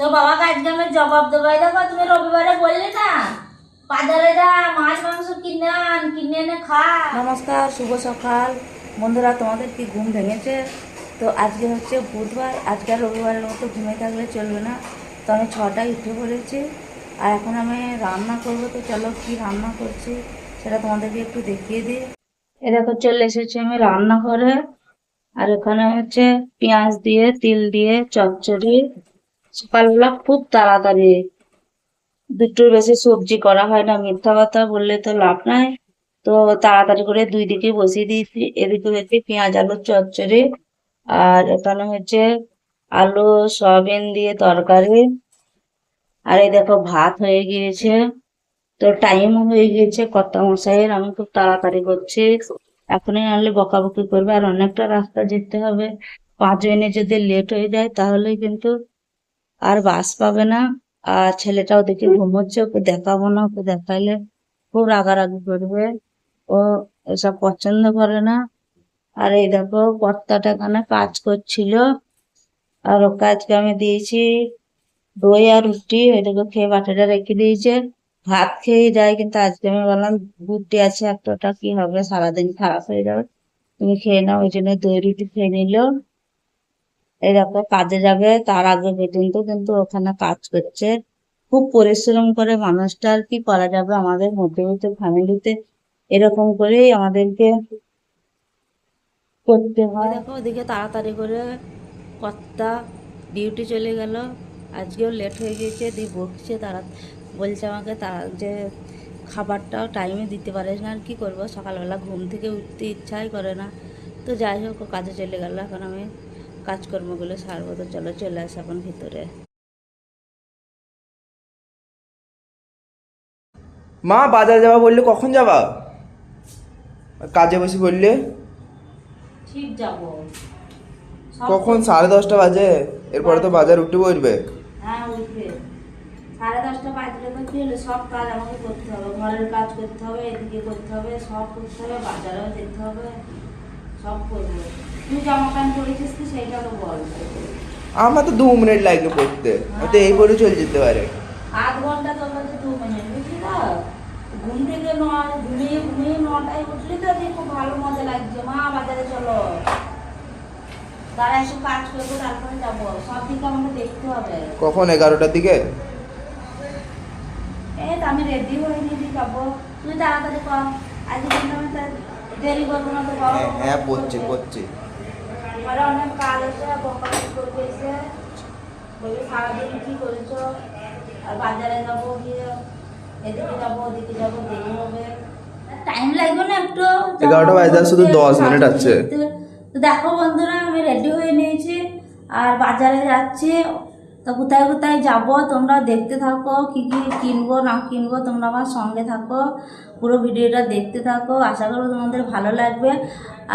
তো বাবাকে আজকে আমি জবাব দেবো। এই দেখো, তুমি রবিবারে বললে না, বাজারে যা, মাছ, মাংস কিনে আন, কিনে এনে খা। নমস্কার, শুভ সকাল। বন্ধুরা, তোমাদের কি ঘুম ভেঙেছে? তো আজকে হচ্ছে বুধবার, আজকে আর রবিবারের মতো ঘুমে থাকলে চলবে না। তো আমি ছটায় উঠে পড়েছি, আর এখন আমি রান্না করব। তো চলো, কি রান্না করছি সেটা তোমাদেরকে একটু দেখিয়ে দিই। এ দেখো, চলে এসেছি আমি রান্না করে আর এখানে হচ্ছে পেঁয়াজ দিয়ে, তিল দিয়ে, চচ্চড়ি। সকালবেলা খুব তাড়াতাড়ি দুটোর বেশি সবজি করা হয় না, মিথ্যা কথা বললে তো লাভ নাই। তো তাড়াতাড়ি করে দুই দিকে বসিয়ে দিয়েছি। এদিকে হচ্ছে পেঁয়াজ আলুর চচ্চড়ি, আর এখানে হচ্ছে আলু, সয়াবিন দিয়ে তরকারি। আর এই দেখো ভাত হয়ে গিয়েছে। তো টাইম হয়ে গিয়েছে, কর্তা মশাইয়ের, আমি খুব তাড়াতাড়ি করছি। এখনই আনলে বকাবকি করবে, আর অনেকটা রাস্তা যেতে হবে। পাঁচ মিনিট যদি লেট হয়ে যায় তাহলে কিন্তু আর বাস পাবে না। আর ছেলেটাও দেখি ঘুমোচ্ছে, ওকে দেখাবো না, ওকে দেখাইলে খুব রাগারাগি করবে। ও এসব পছন্দ করে না। আর এই দেখো, কর্তাটা এখানে কাজ করছিল। আর ওকে আজকে আমি দিয়েছি দই আর রুটি। ওই দেখো, খেয়ে বাটিটা রেখে দিয়েছে। ভাত খেয়ে যায়, কিন্তু আজকে আমি বললাম, বুদ্ধি আছে একটা কি হবে? সারাদিন খারাপ হয়ে যাবে। তুমি খেয়ে নাও ওই জন্য দই রুটি খেয়ে নিলো। দেখো কাজে যাবে তার আগে পর্যন্ত কিন্তু ওখানে কাজ করছে। খুব পরিশ্রম করে মানুষটা আর কি করা যাবে আমাদের মধ্যবিত্ত ফ্যামিলিতে এরকম করেই আমাদেরকে করতে হয়। দেখো, ওদিকে তাড়াতাড়ি করে কর্তা ডিউটি চলে গেল। আজকেও লেট হয়ে গিয়েছে, দিয়ে বকছে তারা, বলছে আমাকে তারা যে খাবারটাও টাইমে দিতে পারে না, আর কি করব? সকালবেলা ঘুম থেকে উঠতে ইচ্ছাই করে না। তো যাই হোক কাজে চলে গেল। এখন আমি কাজকর্মগুলো সারবো তো চলো চলে আসি এখন ভিতরে। মা বাজার যাবা বললে কখন যাবা? কাজে বসে বললে? ঠিক যাব। কখন? সাড়ে দশটা বাজে। এরপরে তো বাজার উঠে বলবে হ্যাঁ উঠবে। সাড়ে দশটা বাজলে তো কি হলো? সব কাজ আমাকে করতে হবে। ঘরের কাজ করতে হবে এদিকে করতে হবে সব করতে হবে বাজারেও যেতে হবে সব করব। তুই জামা প্যান্ট পরেছিস কি সেইটা তো বল। আমার তো দু মিনিট লাগবে পড়তে। হয়তো এই পরে চলে যেতে পারে। আধ ঘণ্টা তোর কাছে দু মিনিট বুঝলি তো? ঘুম থেকে নয় ঘুমিয়ে ঘুমিয়ে নটায় উঠলি তো দিয়ে খুব ভালো মজা লাগছে। মা বাজারে চলো। তারা এসে কাজ করব তারপরে যাব। সব দিকে আমাকে দেখতে হবে। কখন? এগারোটার দিকে? এই তো আমি রেডি হয়ে নিয়ে যাব। তুই তাড়াতাড়ি কর। আজকে আমি দেরি করব না তো হ্যাঁ হ্যাঁ পড়ছি। পড়ছি অনেক কাজ আছে বকাবকি করবে এসে সারাদিন কি করেছ? আর বাজারে যাব গিয়ে এদিকে যাব ওদিকে যাব দেরি হবে। টাইম লাগবে না একটু। এগারোটা বাজতে শুধু দশ মিনিট আছে। তো দেখো বন্ধুরা আমি রেডি হয়ে নিয়েছি আর বাজারে যাচ্ছি। তো কোথায় কোথায় যাব? তোমরা দেখতে থাকো, কি কি কিনবো, না কিনবো, তোমরা আমার সঙ্গে থাকো। পুরো ভিডিওটা দেখতে থাকো। আশা করব তোমাদের ভালো লাগবে।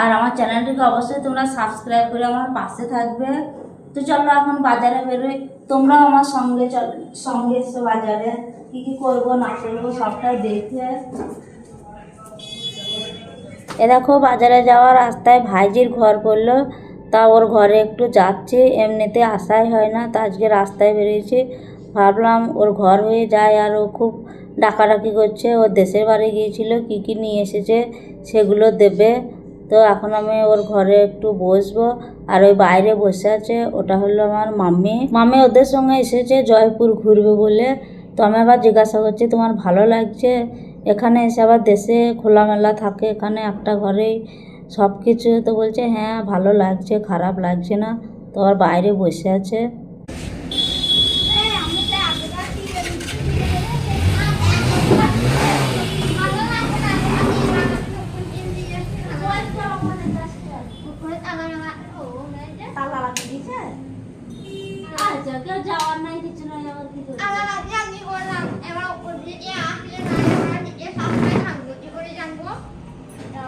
আর আমার চ্যানেলটিকে অবশ্যই তোমরা সাবস্ক্রাইব করে আমার পাশে থাকবে। তো চলো এখন বাজারে বেরোই। তোমরাও আমার সঙ্গে চল, সঙ্গে এসো বাজারে। কী কী করব, না করব, সবটাই দেখে। এ দেখো, বাজারে যাওয়ার রাস্তায় ভাইজির ঘর পড়ল। তা ওর ঘরে একটু যাচ্ছে, এমনিতে আসাই হয় না। তা আজকে রাস্তায় বেরিয়েছি। ভাবলাম ওর ঘর হয়ে যায় আর ও খুব ডাকাডাকি করছে। ওর দেশের বাড়ি গিয়েছিল, কি কি নিয়ে এসেছে সেগুলো দেবে। তো এখন আমি ওর ঘরে একটু বসবো। আর ওই বাইরে বসে আছে, ওটা হলো আমার মাম্মি। মাম্মি ওদের সঙ্গে এসেছে, জয়পুর ঘুরবে বলে। তো আমি আবার জিজ্ঞাসা করছি, তোমার ভালো লাগছে? এখানে এসে আবার দেশে খোলামেলা থাকে। এখানে একটা ঘরেই সব কিছু তো বলছে হ্যাঁ ভালো লাগছে খারাপ লাগছে না তো আবার বাইরে বসে আছে। আচ্ছা যাওয়ার নাই কিছু নাই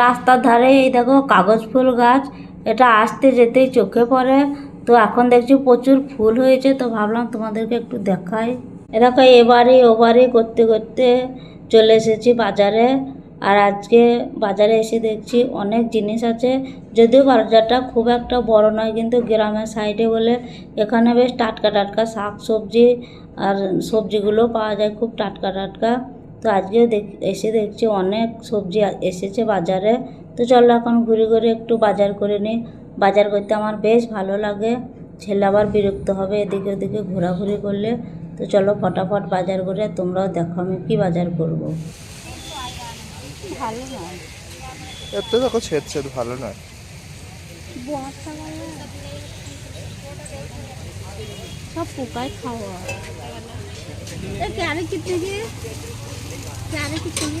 রাস্তার ধারে এই দেখো কাগজ ফুল গাছ, এটা আসতে যেতেই চোখে পড়ে। তো এখন দেখছি প্রচুর ফুল হয়েছে, তো ভাবলাম তোমাদেরকে একটু দেখাই। এ দেখো এবারে ওবারে করতে করতে চলে এসেছি বাজারে। আর আজকে বাজারে এসে দেখছি অনেক জিনিস আছে। যদিও বাজারটা খুব একটা বড় নয়, কিন্তু গ্রামের সাইডে বলে এখানে বেশ টাটকা টাটকা শাক সবজি আর সবজিগুলো পাওয়া যায় খুব টাটকা টাটকা। তো আজকেও দেখ, এসে দেখছি অনেক সবজি এসেছে বাজারে। তো চলো এখন ঘুরে ঘুরে একটু বাজার করে নিই। বাজার করতে আমার বেশ ভালো লাগে। ছেলে আবার বিরক্ত হবে, এদিকে ওদিকে ঘোরাঘুরি করলে। তো চলো ফটাফট বাজার করে তোমরাও দেখো আমি কি বাজার করব। ভালো নয় এত দেখো ছেদ ছেদ ভালো নয়। সব পোকায় খাওয়া। ক্যারে কিতনে কি ক্যারে কিতনে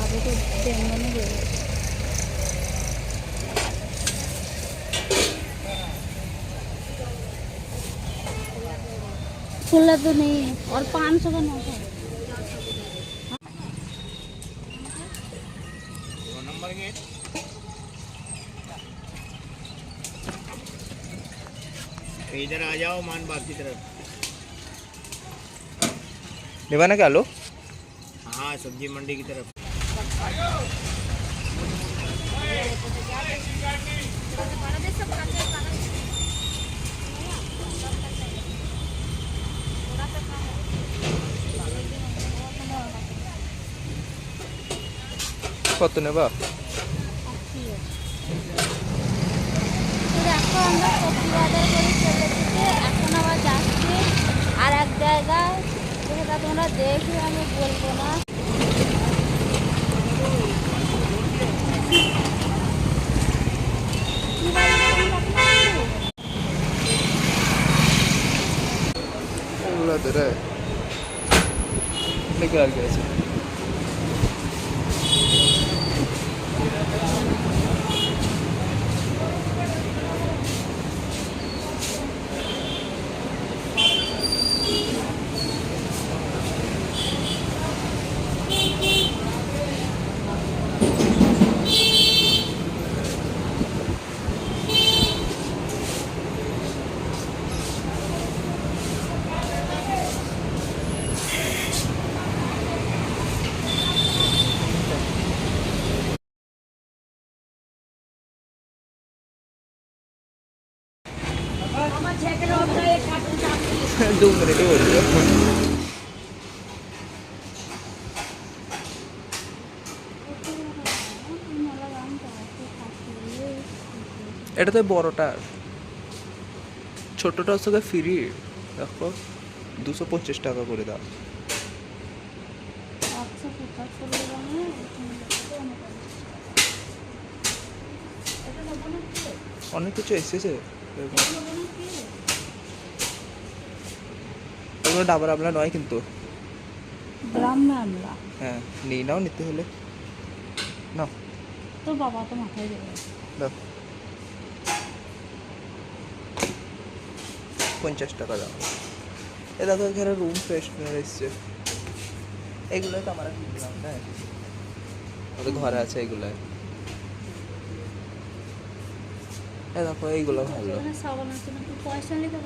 अभी तो देंगे नहीं देंगे खुला तो नहीं है और पाँच सौ का नोट है इधर आ जाओ मान बाग की तरफ নেবা নাকি আলো हाँ सब्जी मंडी की तरफ কত নেবা তো আমরা সবজি বাজার করে চলে এসেছি। এখন আবার যাচ্ছি আর এক জায়গায়। সেটা তোমরা দেখে আমি বলব না। কি বাজারে তুমি যাচ্ছো? ওগুলো দে রে নিকাল গেছে এটা তো বড়টা ছোটটা হচ্ছে ফ্রি দেখো, দুশো পঁচিশ টাকা করে দাও? অনেক কিছু এসেছে? এগুলো ডাবার আমলা নয় কিন্তু। আমলা? হ্যাঁ নিয়ে নাও নিতে হলে। নাও। তোর বাবা তো মাথায় দেবে। দাও। পঞ্চাশ টাকা দাও। এ দেখো এখানে রুম ফ্রেশনার এসছে। এগুলো তো আমার কিনলাম না? ওদের ঘরে আছে এগুলো। এ দেখো এইগুলো ভালো। সাবান আছে না পয়সা নিতে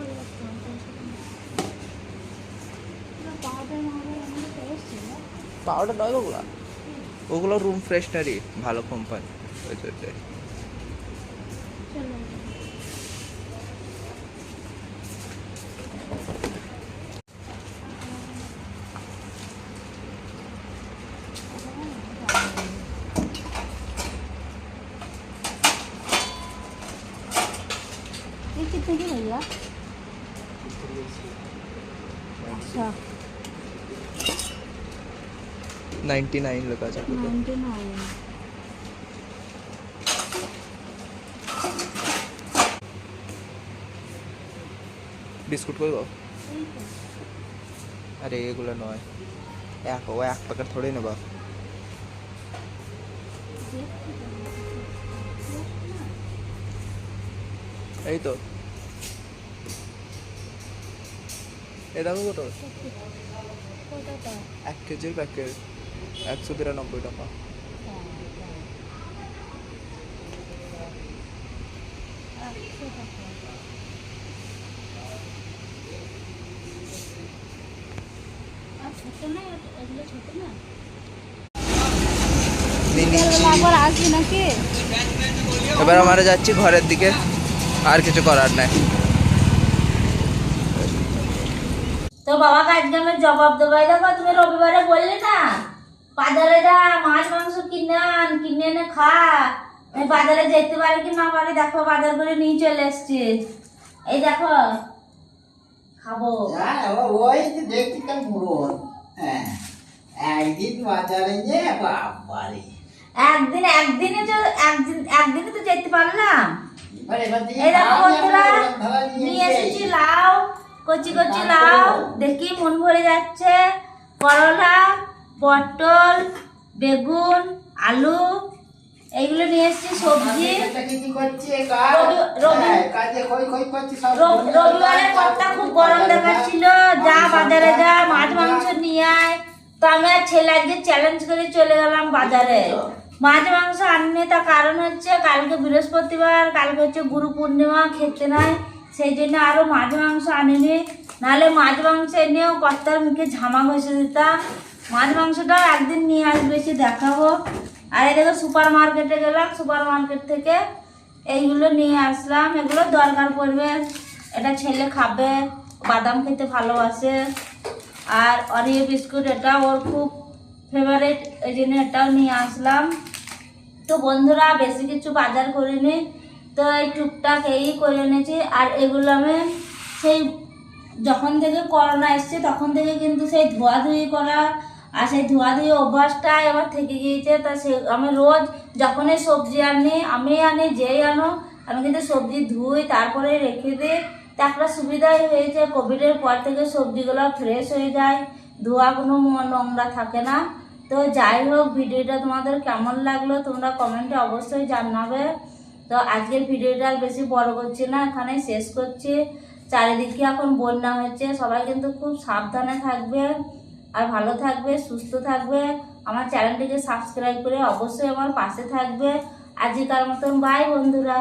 পাউডার নয় ওগুলো। ওগুলো রুম ফ্রেশনারই ভালো কোম্পানি ওই জন্য নাইনটি নাইন লেখা আছে বিস্কুট করে দাও আরে, এগুলো নয়। এক, ও এক প্যাকেট থোড়ি নেবা। এই তো। এটা কত। এক কেজির প্যাকেট একশো তিরানব্বই টাকা। এবার আমরা যাচ্ছি ঘরের দিকে। আর কিছু করার নাই। তো বাবাকে আজকে আমি জবাব দেবো। এই দেখো তুমি রবিবারে বললে না? বাজারে যা মাছ মাংস কিনে আন কিনে এনে খা। আমি বাজারে যেতে পারি কি না পারি দেখো বাজার করে নিয়ে চলে এসছি। এই দেখো খাব। ওই যে দেখছি কাল মুরত হ্যাঁ একদিন বাজারে যে বাবারে একদিন একদিনে তো একদিন একদিনে তো যেতে পারলাম। এই দেখো বন্ধুরা নিয়ে এসেছি। এসেছি লাউ কচি কচি লাউ। দেখি মন ভরে যাচ্ছে। করলা পটল বেগুন আলু এইগুলো নিয়ে এসেছি সবজি। হ্যাঁ, কাজে খই খই করছে সব রব- রবিবারের কর্তা খুব গরম দেখাচ্ছিল। যা বাজারে যা মাছ মাংস নিয়ে আয়। তো আমি আর ছেলে আজকে চ্যালেঞ্জ করে চলে গেলাম বাজারে। মাছ মাংস আনিনি তার কারণ হচ্ছে কালকে বৃহস্পতিবার কালকে হচ্ছে গুরু পূর্ণিমা খেতে নাই। সেই জন্য আরও মাছ মাংস আনিনি। নাহলে মাছ মাংস এনেও কর্তার মুখে ঝামা ঘষে দিতাম। মাছ মাংসটা একদিন নিয়ে আসবে, এসে দেখাবো। আর এই দেখো সুপার মার্কেটে গেলাম সুপার মার্কেট থেকে এইগুলো নিয়ে আসলাম। এগুলো দরকার পড়বে। এটা ছেলে খাবে, বাদাম খেতে ভালোবাসে। আর অরিও বিস্কুট এটা ওর খুব ফেভারিট এই জন্য এটাও নিয়ে আসলাম। তো বন্ধুরা, বেশি কিছু বাজার করিনি, তো এই টুকটাক এই করে এনেছি। আর এগুলো আমি সেই যখন থেকে করোনা এসছে, তখন থেকে কিন্তু সেই ধোয়াধুয়ি করা আর সেই ধোয়াধুয়ি অভ্যাসটা এবার থেকে গিয়েছে। তা সে, আমি রোজ যখনই সবজি আনি, আমি আনি, যেই আনো, আমি কিন্তু সবজি ধুই, তারপরে রেখে দিই। তা একটা সুবিধাই হয়েছে কোভিডের পর থেকে সবজিগুলো ফ্রেশ হয়ে যায়, ধোয়া কোনো নোংরা থাকে না। তো যাই হোক, ভিডিওটা তোমাদের কেমন লাগল তোমরা কমেন্টে অবশ্যই জানাবে। তো আজকের ভিডিওটা আর বেশি বড় করছি না এখানে শেষ করছি। চারিদিকে এখন বন্যা হচ্ছে, সবাই কিন্তু খুব সাবধানে থাকবে। আর ভালো থাকবে, সুস্থ থাকবে। আমার চ্যানেলটিকে সাবস্ক্রাইব করে অবশ্যই আমার পাশে থাকবে। আজিকার মতন বাই বন্ধুরা।